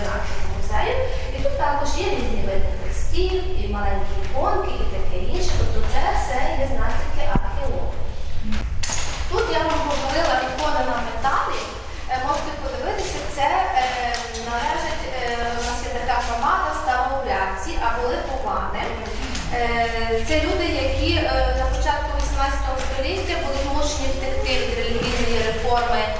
знахідок іде музею. І тут також є різні види текстів, і маленькі іконки, і таке інше. Тобто це все є знахідки археологів. Тут я вам говорила ікони на металі. Е, Можете подивитися, це е, належить е, у нас є така громада староурядці або липовани. Е, Це люди, які е, на початку 18 століття були змушені втекти від релігійної реформи е,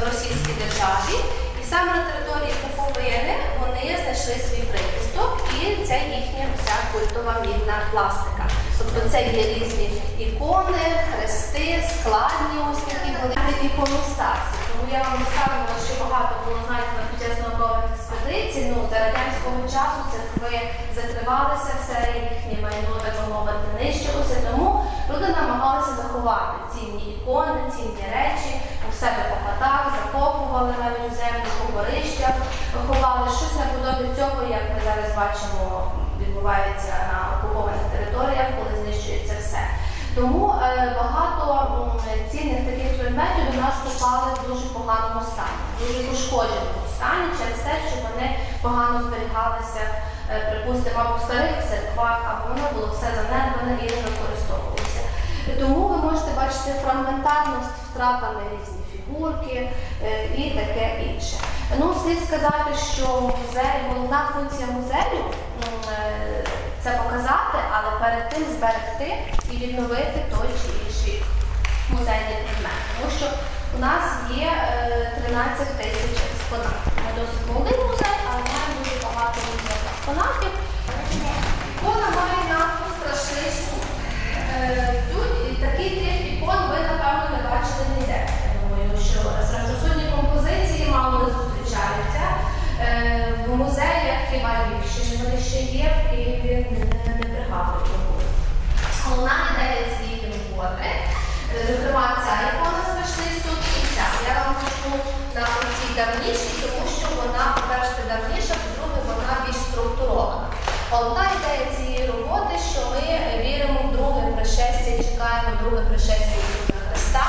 в російській державі. І саме на території Буковини вони знайшли свій прихисток і це їхня вся культова мідна пластика. Тобто це є різні ікони, хрести, складні ось такі були іконостаси. Тому я вам розказувала, що багато було знайдено під час наукових експедицій. Ну, за радянського часу церкви закривалися, все їхнє майно, так мовити, нищилося. Тому люди намагалися заховати цінні ікони, цінні речі себе по хатах, закопували навіть землю, по ховали щось наподобі цього, як ми зараз бачимо, відбувається на окупованих територіях, коли знищується все. Тому е, багато цінних таких предметів до нас попали в дуже поганому стані, дуже пошкодженому стані через те, що вони погано зберігалися, е, припустимо, або в старих церквах, або воно було все занедбане і не використовувалося. Тому ви можете бачити фрагментарність, втратами різні фігурки е, і таке інше. Ну, слід сказати, що музей, головна функція музею е, це показати, але перед тим зберегти і відновити той чи інший музейний предмет. Тому що у нас є е, 13 тисяч експонатів. Ми досить молодий музей, але маємо дуже багато експонатів. Ікона має назву Страшний суд. Е, Тут і такий тип ікон ви, напевно, не бачили ніде. Я думаю, що страшносудні композиції мало не зустрічаються. Е, В музеях хіба Львівщини вони є, в Києві не, не пригадують. мабуть. Головна ідея цієї роботи, зокрема, ця ікона страшний суд і ця. Я вам кажу на цій давнішій, тому що вона, по-перше, давніша, по-друге, вона більш структурована. Головна ідея цієї роботи, що ми віримо в друге пришестя чекаємо друге пришестя Ісуса Христа.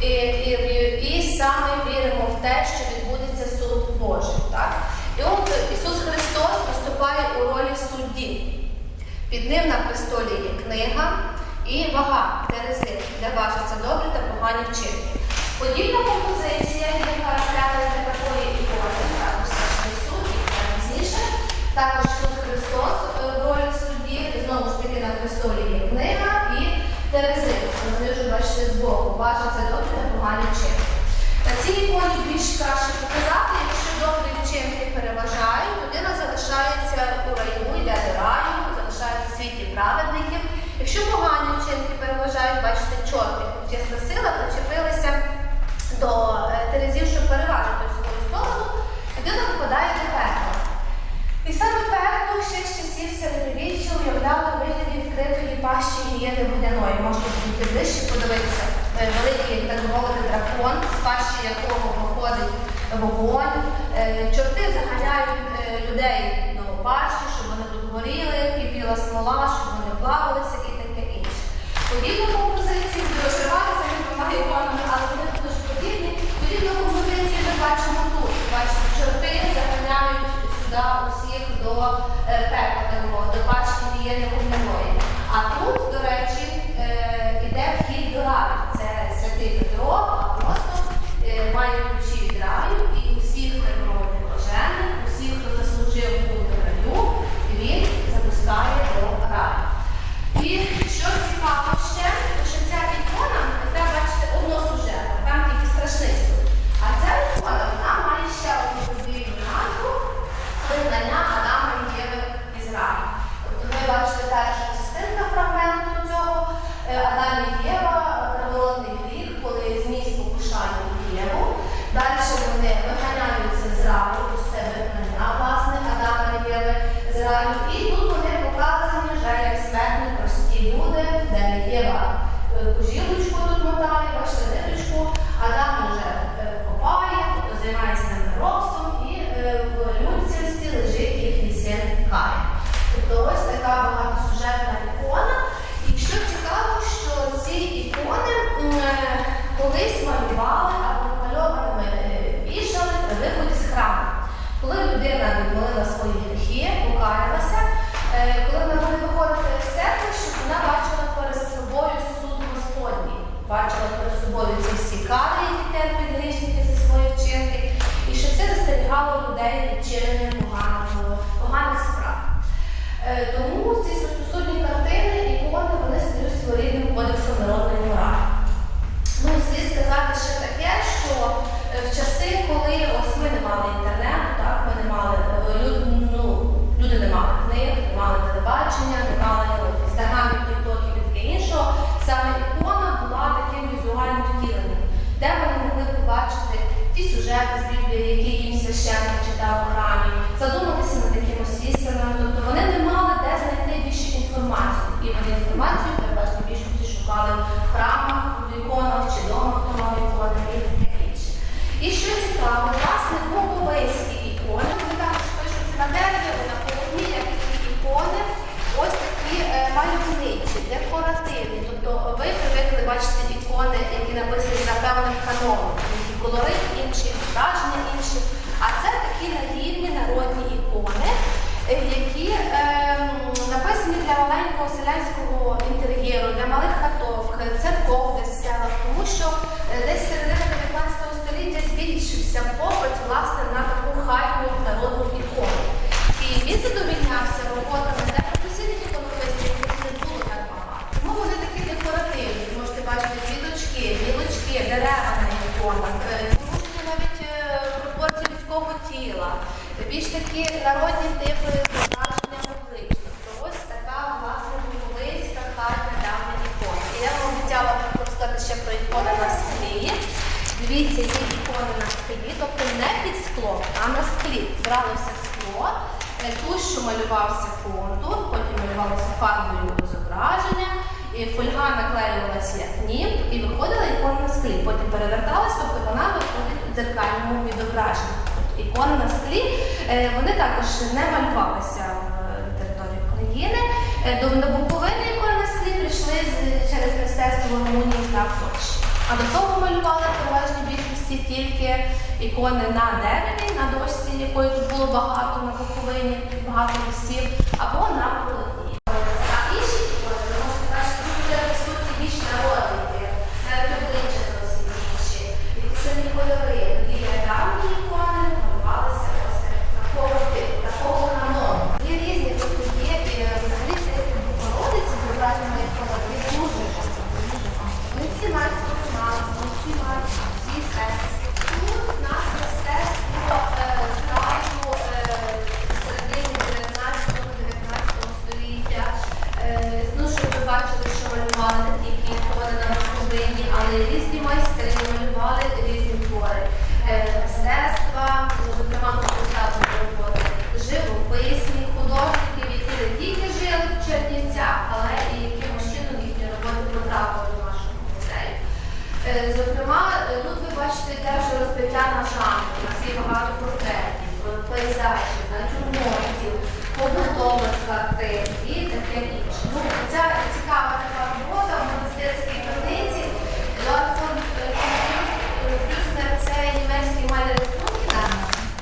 І, і, і, і саме віримо в те, що відбудеться суд Божий. Так? І от Ісус Христос виступає у ролі. Під ним на престолі є книга і вага терези, де важаться добрі та погані вчинки. Подібна композиція є характерна для такої ікони, також страшний суд і пізніше. Також Ісус Христос е, в ролі судді, знову ж таки на престолі є книга і терези. Вони вже бачите збоку, важаться добрі та погані вчинки. На цій іконі більш краще показати, якщо добрі вчинки переважають, людина залишається у раю, йде до раю, залишається в світі праведників. Якщо погані вчинки переважають, бачите, чесна сила, причепилися до е, терезів, щоб переважити свою сторону, людина попадає до пекла. І саме пекло ще з часів середньовіччя уявляло вигляді відкритої пащі гієни водяної. Можете бути ближче подивитися. Е, Великий, так мовити, дракон, з пащі якого виходить вогонь. Е, Чорти заганяють людей до пащі, щоб вони тут горіли, церков десь тому що е, десь середина 19 століття збільшився попит власне на таку хатню народну ікону. І він задовільнявся роботами для професійних іконописців, яких не було так багато. Тому вони такі декоративні. Можете бачити квіточки, гілочки, дерева на іконах, е, порушення навіть е, пропорції людського тіла, більш такі народні типи зображення обличчя. Тобто ось така власне буковинська хатня давня ікона. І я вам обіцяла розказати ще про ікони на склі. Дивіться, є ікони на склі, тобто не під склом, а на склі. Бралося скло, е, тушю малювався контур, потім малювалося фарбою зображення, і фольга наклеювалася як німб, і виходила ікона на склі. Потім переверталася, тобто вона виходить у дзеркальному відображенні. Тобто ікони на склі е, вони також не малювалися в території України. Е, До Буковини ікони на склі прийшли через мистецтво Румунії та Польщі. А до того малювали в більшості тільки ікони на дереві, на дошці, якої тут було багато на Буковині, багато лісів, або на полотні. А інші ікони, ви можете бачити, тут вже присутні більш народні, навіть обличчя зовсім інші, які самі кольори. І давні ікони малювалися ось такого типу, такого канону. Є різні, тобто є і е, взагалі це Богородиці, зображення ікони, є дуже багато. Вони всі мають свою назву, вони всі мають свій сенс. Тут у нас мистецтво е, краю е, середини 19-19 століття. Е, Ну, щоб ви бачили, що малювали такі ікони на Буковині, але різні майстри малювали різні твори. Е, Мистецтва, ну, зокрема, тут представлені роботи, живописні, художників, які не тільки жили в Чернівцях, але і якимось чином їхні роботи потрапили до нашого музею. Е, Зокрема, е, тут ви бачите теж розбиття на жанри. У нас є багато портретів, е, пейзажів, натюрмортів, побутових картин і таке інше. Ну, ця цікава така робота в монастирській криниці. Леон фон Плюснер це німецький маляр з Мюнхена,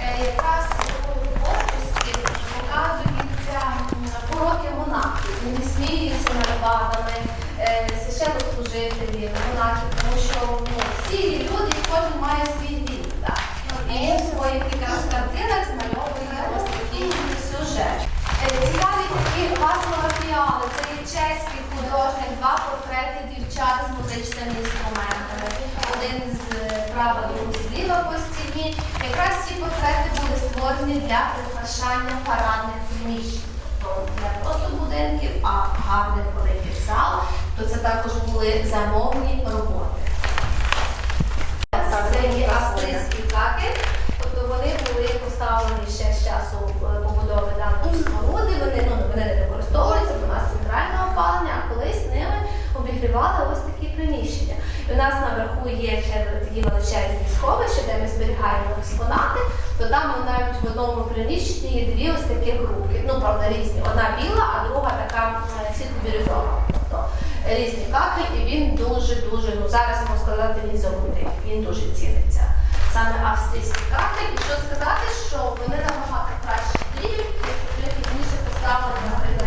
е, якраз у творчості показується м, пороки монахів. Вони сміються над вадами, е, священнослужителі, монахів, тому що ну, всі люди, кожен має свій вік. Так? І він в своїх якраз картинах змальовує ось такий сюжет. Е, Цікаві такі Вацлава Фіали, це є чеський художник, два портрети дівчат з музичними інструментами. Один з е, права, другий зліва по стіні. Якраз ці портрети були створені для прикрашання парадних приміщень. Не просто будинків, а гарних великих зал. То це також були замовні роботи. ну правда різні. Одна біла, а друга така е, світло-бірюзова. Тобто різні кахи, і він дуже-дуже, ну зараз можу сказати, він забутий, він дуже ціниться. Саме австрійські кахи. І що сказати, що вони набагато краще дрібні, ніж поставлені, наприклад.